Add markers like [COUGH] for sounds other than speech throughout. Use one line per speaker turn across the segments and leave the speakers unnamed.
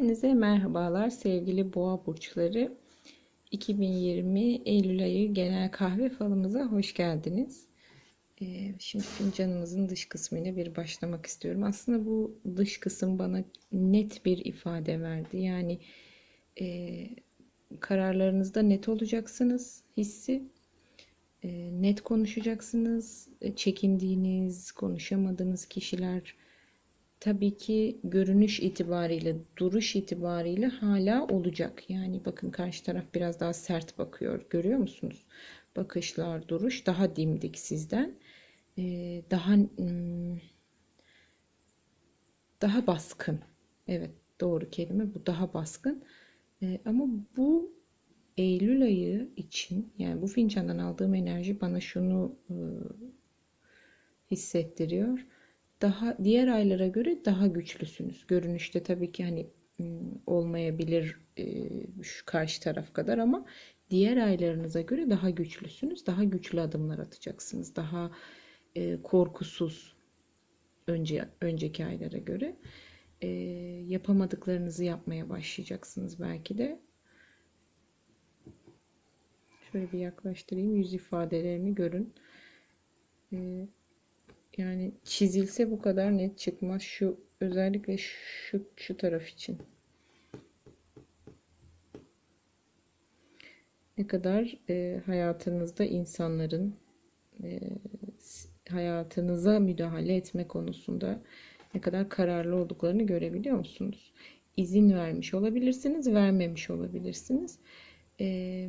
Hepinize merhabalar sevgili boğa burçları. 2020 Eylül ayı genel kahve falımıza hoş geldiniz. Ee, şimdi fincanımızın dış kısmıyla bir başlamak istiyorum. Aslında bu dış kısım bana net bir ifade verdi. Yani e, kararlarınızda net olacaksınız hissi. E, net konuşacaksınız. E, çekindiğiniz, konuşamadığınız kişiler tabii ki görünüş itibariyle, duruş itibariyle hala olacak. Yani bakın karşı taraf biraz daha sert bakıyor. Görüyor musunuz? Bakışlar, duruş daha dimdik sizden. Ee, daha hmm, daha baskın. Evet, doğru kelime bu. Daha baskın. Ee, ama bu Eylül ayı için yani bu fincandan aldığım enerji bana şunu e, hissettiriyor daha diğer aylara göre daha güçlüsünüz. Görünüşte tabii ki hani olmayabilir şu karşı taraf kadar ama diğer aylarınıza göre daha güçlüsünüz. Daha güçlü adımlar atacaksınız. Daha korkusuz önce önceki aylara göre yapamadıklarınızı yapmaya başlayacaksınız belki de. Şöyle bir yaklaştırayım. Yüz ifadelerini görün. Yani çizilse bu kadar net çıkmaz. Şu özellikle şu şu taraf için. Ne kadar e, hayatınızda insanların e, hayatınıza müdahale etme konusunda ne kadar kararlı olduklarını görebiliyor musunuz? İzin vermiş olabilirsiniz, vermemiş olabilirsiniz. E,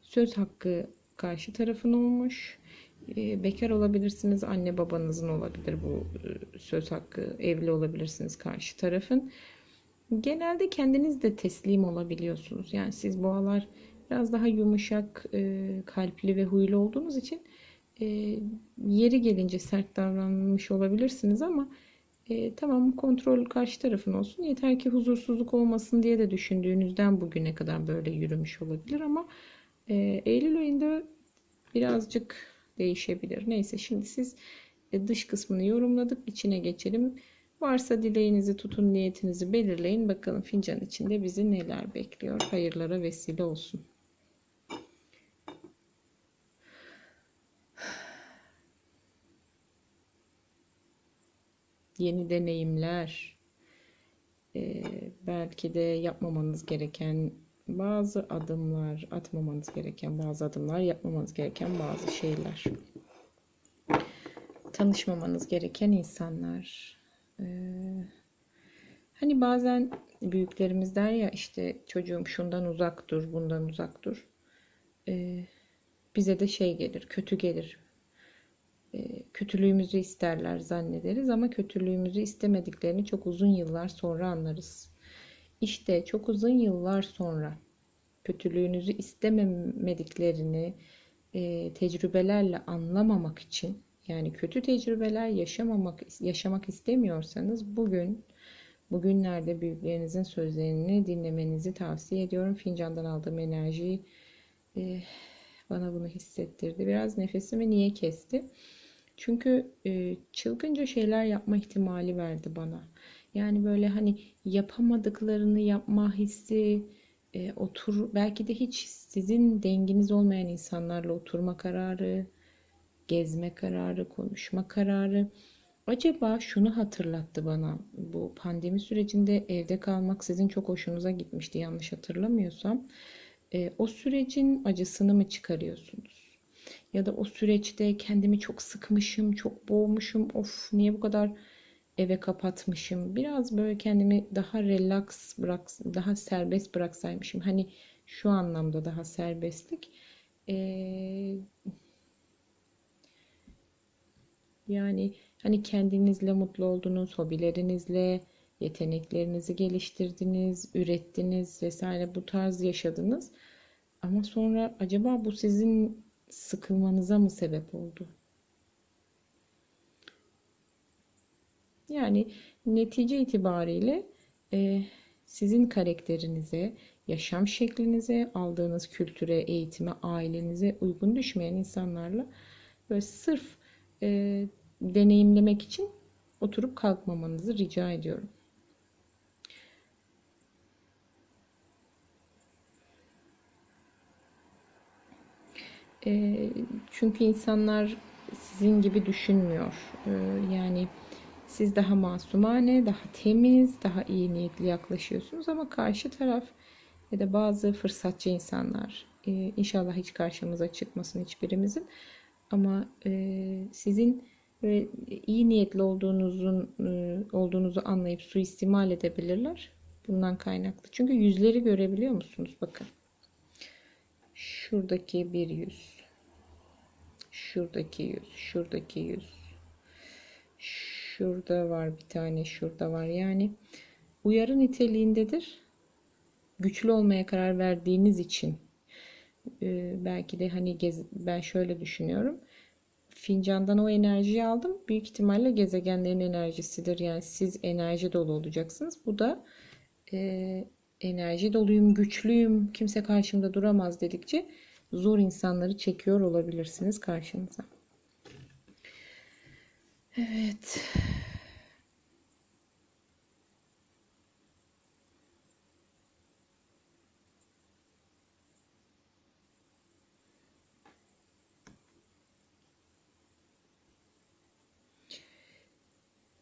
söz hakkı karşı tarafın olmuş bekar olabilirsiniz, anne babanızın olabilir bu e, söz hakkı, evli olabilirsiniz karşı tarafın. Genelde kendiniz de teslim olabiliyorsunuz. Yani siz boğalar biraz daha yumuşak, e, kalpli ve huylu olduğunuz için e, yeri gelince sert davranmış olabilirsiniz ama tamam kontrol karşı tarafın olsun. Yeter ki huzursuzluk olmasın diye de düşündüğünüzden bugüne kadar böyle yürümüş olabilir ama Eylül ayında birazcık değişebilir. Neyse şimdi siz e, dış kısmını yorumladık. İçine geçelim. Varsa dileğinizi tutun, niyetinizi belirleyin. Bakalım fincan içinde bizi neler bekliyor. Hayırlara vesile olsun. Yeni deneyimler, ee, belki de yapmamanız gereken bazı adımlar atmamanız gereken bazı adımlar yapmamanız gereken bazı şeyler. Tanışmamanız gereken insanlar. Ee, hani bazen büyüklerimiz der ya işte çocuğum şundan uzak dur bundan uzak dur. Ee, bize de şey gelir kötü gelir. Ee, kötülüğümüzü isterler zannederiz ama kötülüğümüzü istemediklerini çok uzun yıllar sonra anlarız işte çok uzun yıllar sonra kötülüğünüzü istememediklerini e, tecrübelerle anlamamak için yani kötü tecrübeler yaşamamak yaşamak istemiyorsanız bugün bugünlerde büyüklerinizin sözlerini dinlemenizi tavsiye ediyorum. Fincandan aldığım enerjiyi e, bana bunu hissettirdi. Biraz nefesimi niye kesti? Çünkü e, çılgınca şeyler yapma ihtimali verdi bana. Yani böyle hani yapamadıklarını yapma hissi, e, otur belki de hiç sizin denginiz olmayan insanlarla oturma kararı, gezme kararı, konuşma kararı. Acaba şunu hatırlattı bana. Bu pandemi sürecinde evde kalmak sizin çok hoşunuza gitmişti yanlış hatırlamıyorsam. E, o sürecin acısını mı çıkarıyorsunuz? Ya da o süreçte kendimi çok sıkmışım, çok boğmuşum. Of niye bu kadar eve kapatmışım. Biraz böyle kendimi daha relax bırak, daha serbest bıraksaymışım. Hani şu anlamda daha serbestlik. Ee, yani hani kendinizle mutlu oldunuz, hobilerinizle, yeteneklerinizi geliştirdiniz, ürettiniz vesaire bu tarz yaşadınız. Ama sonra acaba bu sizin sıkılmanıza mı sebep oldu? Yani netice itibariyle e, sizin karakterinize, yaşam şeklinize, aldığınız kültüre, eğitime, ailenize uygun düşmeyen insanlarla böyle sırf e, deneyimlemek için oturup kalkmamanızı rica ediyorum. E, çünkü insanlar sizin gibi düşünmüyor. E, yani siz daha masumane, daha temiz, daha iyi niyetli yaklaşıyorsunuz ama karşı taraf ya da bazı fırsatçı insanlar e, inşallah hiç karşımıza çıkmasın hiçbirimizin ama e, sizin böyle iyi niyetli olduğunuzun e, olduğunuzu anlayıp suistimal edebilirler. Bundan kaynaklı. Çünkü yüzleri görebiliyor musunuz? Bakın. Şuradaki bir yüz. Şuradaki yüz. Şuradaki yüz. Şurada var bir tane. Şurada var. Yani uyarı niteliğindedir. Güçlü olmaya karar verdiğiniz için e, belki de hani ben şöyle düşünüyorum fincandan o enerjiyi aldım. Büyük ihtimalle gezegenlerin enerjisidir. Yani siz enerji dolu olacaksınız. Bu da e, enerji doluyum, güçlüyüm, kimse karşımda duramaz dedikçe zor insanları çekiyor olabilirsiniz karşınıza. Evet.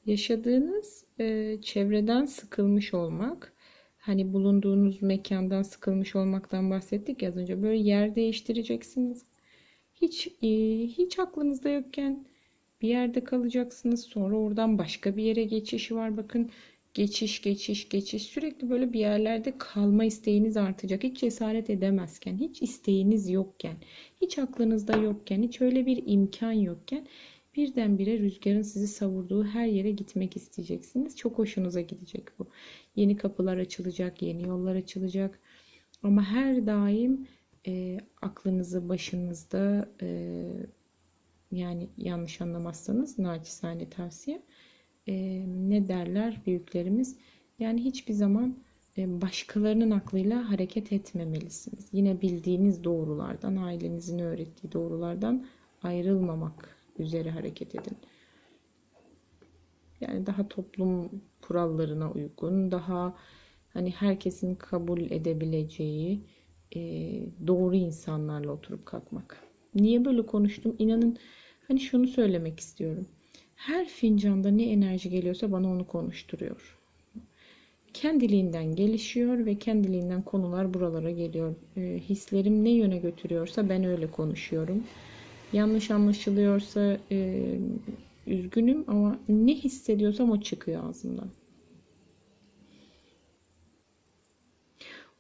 Yaşadığınız e, çevreden sıkılmış olmak, hani bulunduğunuz mekandan sıkılmış olmaktan bahsettik ya az önce. Böyle yer değiştireceksiniz. Hiç e, hiç aklınızda yokken bir yerde kalacaksınız. Sonra oradan başka bir yere geçiş var. Bakın geçiş, geçiş, geçiş. Sürekli böyle bir yerlerde kalma isteğiniz artacak. Hiç cesaret edemezken, hiç isteğiniz yokken, hiç aklınızda yokken, hiç öyle bir imkan yokken birdenbire rüzgarın sizi savurduğu her yere gitmek isteyeceksiniz. Çok hoşunuza gidecek bu. Yeni kapılar açılacak, yeni yollar açılacak. Ama her daim e, aklınızı başınızda e, yani yanlış anlamazsanız naçizane tavsiye e, ne derler büyüklerimiz yani hiçbir zaman başkalarının aklıyla hareket etmemelisiniz. Yine bildiğiniz doğrulardan, ailenizin öğrettiği doğrulardan ayrılmamak üzere hareket edin. Yani daha toplum kurallarına uygun, daha hani herkesin kabul edebileceği doğru insanlarla oturup kalkmak. Niye böyle konuştum? İnanın hani şunu söylemek istiyorum. Her fincanda ne enerji geliyorsa bana onu konuşturuyor. Kendiliğinden gelişiyor ve kendiliğinden konular buralara geliyor. E, hislerim ne yöne götürüyorsa ben öyle konuşuyorum. Yanlış anlaşılıyorsa e, üzgünüm ama ne hissediyorsam o çıkıyor ağzımdan.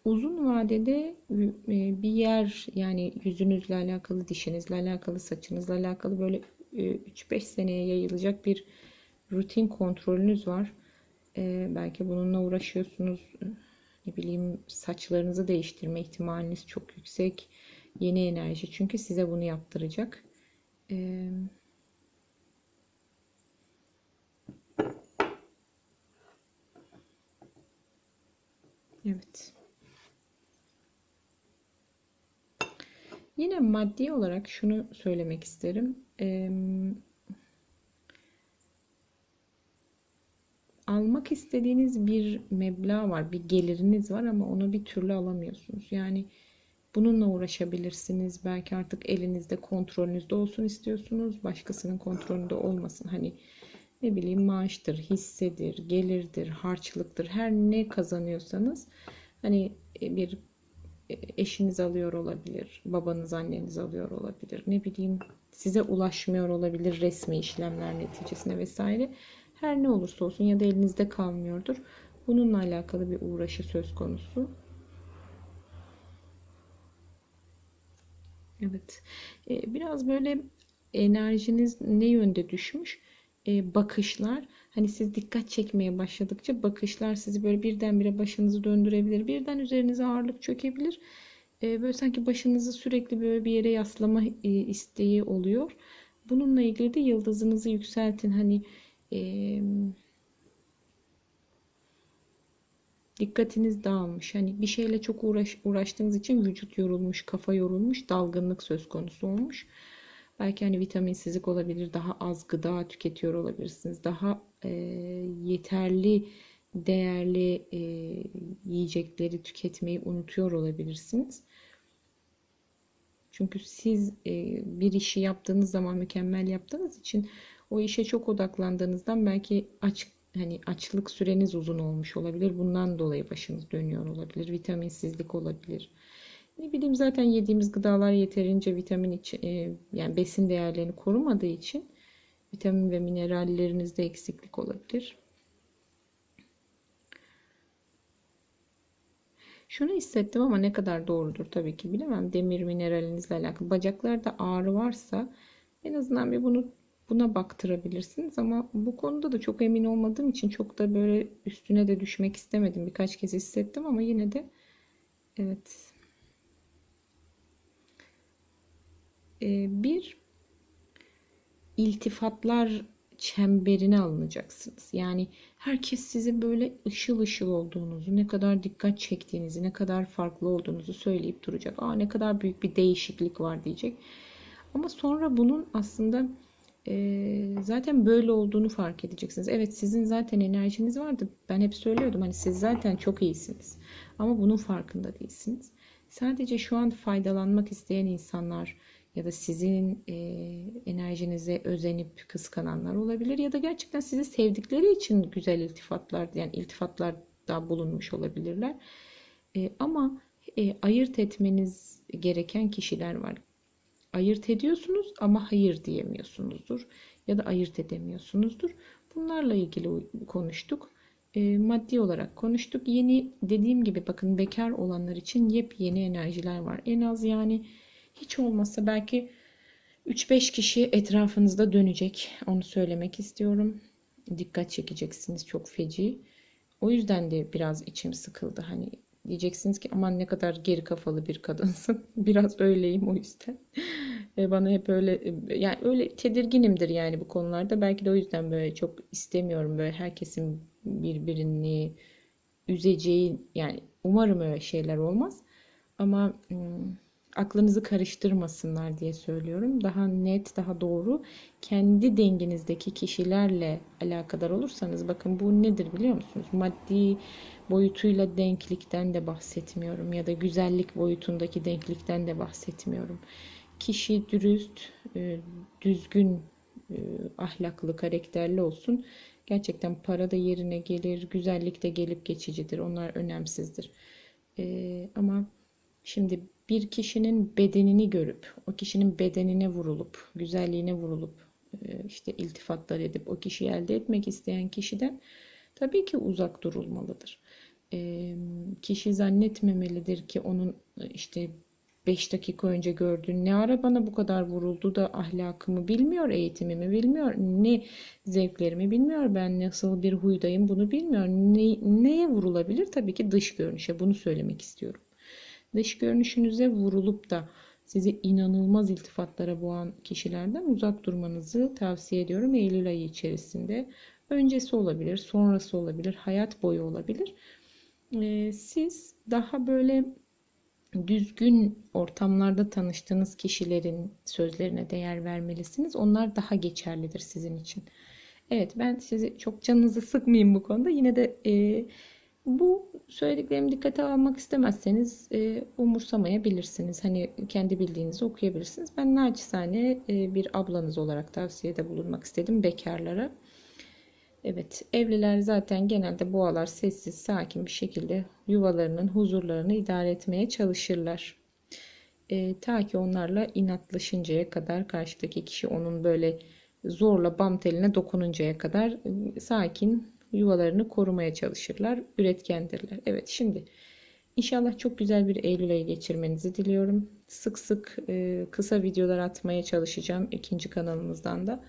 Uzun vadede e, bir yer yani yüzünüzle alakalı, dişinizle alakalı, saçınızla alakalı böyle 3-5 e, seneye yayılacak bir rutin kontrolünüz var. E, belki bununla uğraşıyorsunuz. Ne bileyim saçlarınızı değiştirme ihtimaliniz çok yüksek Yeni enerji çünkü size bunu yaptıracak. Evet. Yine maddi olarak şunu söylemek isterim. Ee, almak istediğiniz bir meblağ var, bir geliriniz var ama onu bir türlü alamıyorsunuz. Yani Bununla uğraşabilirsiniz. Belki artık elinizde kontrolünüzde olsun istiyorsunuz. Başkasının kontrolünde olmasın. Hani ne bileyim maaştır, hissedir, gelirdir, harçlıktır. Her ne kazanıyorsanız hani bir eşiniz alıyor olabilir, babanız, anneniz alıyor olabilir. Ne bileyim size ulaşmıyor olabilir resmi işlemler neticesinde vesaire. Her ne olursa olsun ya da elinizde kalmıyordur. Bununla alakalı bir uğraşı söz konusu. Evet. Ee, biraz böyle enerjiniz ne yönde düşmüş? Ee, bakışlar. Hani siz dikkat çekmeye başladıkça bakışlar sizi böyle birdenbire başınızı döndürebilir. Birden üzerinize ağırlık çökebilir. Ee, böyle sanki başınızı sürekli böyle bir yere yaslama e, isteği oluyor. Bununla ilgili de yıldızınızı yükseltin. Hani eee dikkatiniz dağılmış. Hani bir şeyle çok uğraş, uğraştığınız için vücut yorulmuş, kafa yorulmuş, dalgınlık söz konusu olmuş. Belki hani vitaminsizlik olabilir, daha az gıda tüketiyor olabilirsiniz. Daha e, yeterli, değerli e, yiyecekleri tüketmeyi unutuyor olabilirsiniz. Çünkü siz e, bir işi yaptığınız zaman mükemmel yaptığınız için o işe çok odaklandığınızdan belki aç hani açlık süreniz uzun olmuş olabilir. Bundan dolayı başınız dönüyor olabilir. Vitaminsizlik olabilir. Ne bileyim zaten yediğimiz gıdalar yeterince vitamin için e, yani besin değerlerini korumadığı için vitamin ve minerallerinizde eksiklik olabilir. Şunu hissettim ama ne kadar doğrudur tabii ki bilemem. Demir mineralinizle alakalı. Bacaklarda ağrı varsa en azından bir bunu buna baktırabilirsiniz ama bu konuda da çok emin olmadığım için çok da böyle üstüne de düşmek istemedim. Birkaç kez hissettim ama yine de evet. Bir iltifatlar çemberine alınacaksınız. Yani herkes size böyle ışıl ışıl olduğunuzu, ne kadar dikkat çektiğinizi, ne kadar farklı olduğunuzu söyleyip duracak. Aa ne kadar büyük bir değişiklik var diyecek. Ama sonra bunun aslında e, zaten böyle olduğunu fark edeceksiniz. Evet sizin zaten enerjiniz vardı. Ben hep söylüyordum hani siz zaten çok iyisiniz. Ama bunun farkında değilsiniz. Sadece şu an faydalanmak isteyen insanlar ya da sizin e, enerjinize özenip kıskananlar olabilir ya da gerçekten sizi sevdikleri için güzel iltifatlar yani iltifatlarda bulunmuş olabilirler. E, ama e, ayırt etmeniz gereken kişiler var. Ayırt ediyorsunuz ama hayır diyemiyorsunuzdur ya da ayırt edemiyorsunuzdur. Bunlarla ilgili konuştuk. E, maddi olarak konuştuk. Yeni dediğim gibi bakın bekar olanlar için yepyeni enerjiler var. En az yani hiç olmazsa belki 3-5 kişi etrafınızda dönecek. Onu söylemek istiyorum. Dikkat çekeceksiniz çok feci. O yüzden de biraz içim sıkıldı. Hani diyeceksiniz ki aman ne kadar geri kafalı bir kadınsın. [LAUGHS] biraz öyleyim o yüzden. [LAUGHS] Bana hep öyle yani öyle tedirginimdir yani bu konularda. Belki de o yüzden böyle çok istemiyorum böyle herkesin birbirini üzeceği yani umarım öyle şeyler olmaz. Ama aklınızı karıştırmasınlar diye söylüyorum. Daha net, daha doğru kendi denginizdeki kişilerle alakadar olursanız bakın bu nedir biliyor musunuz? Maddi boyutuyla denklikten de bahsetmiyorum ya da güzellik boyutundaki denklikten de bahsetmiyorum. Kişi dürüst, e, düzgün, e, ahlaklı, karakterli olsun. Gerçekten para da yerine gelir, güzellik de gelip geçicidir. Onlar önemsizdir. E, ama şimdi bir kişinin bedenini görüp, o kişinin bedenine vurulup, güzelliğine vurulup, e, işte iltifatlar edip o kişiyi elde etmek isteyen kişiden tabii ki uzak durulmalıdır. E, kişi zannetmemelidir ki onun e, işte 5 dakika önce gördüğün ne ara bana bu kadar vuruldu da ahlakımı bilmiyor, eğitimimi bilmiyor, ne zevklerimi bilmiyor, ben nasıl bir huydayım bunu bilmiyor. Ne, neye vurulabilir? Tabii ki dış görünüşe bunu söylemek istiyorum dış görünüşünüze vurulup da sizi inanılmaz iltifatlara boğan kişilerden uzak durmanızı tavsiye ediyorum Eylül ayı içerisinde. Öncesi olabilir, sonrası olabilir, hayat boyu olabilir. Ee, siz daha böyle düzgün ortamlarda tanıştığınız kişilerin sözlerine değer vermelisiniz. Onlar daha geçerlidir sizin için. Evet ben sizi çok canınızı sıkmayayım bu konuda. Yine de e, bu söylediklerimi dikkate almak istemezseniz e, umursamayabilirsiniz. Hani kendi bildiğinizi okuyabilirsiniz. Ben naçizane e, bir ablanız olarak tavsiyede bulunmak istedim bekarlara. Evet, evliler zaten genelde boğalar sessiz, sakin bir şekilde yuvalarının huzurlarını idare etmeye çalışırlar. E, ta ki onlarla inatlaşıncaya kadar karşıdaki kişi onun böyle zorla bam teline dokununcaya kadar e, sakin yuvalarını korumaya çalışırlar. Üretkendirler. Evet şimdi inşallah çok güzel bir Eylül ayı geçirmenizi diliyorum. Sık sık e, kısa videolar atmaya çalışacağım ikinci kanalımızdan da.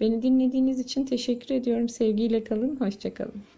Beni dinlediğiniz için teşekkür ediyorum. Sevgiyle kalın. Hoşçakalın.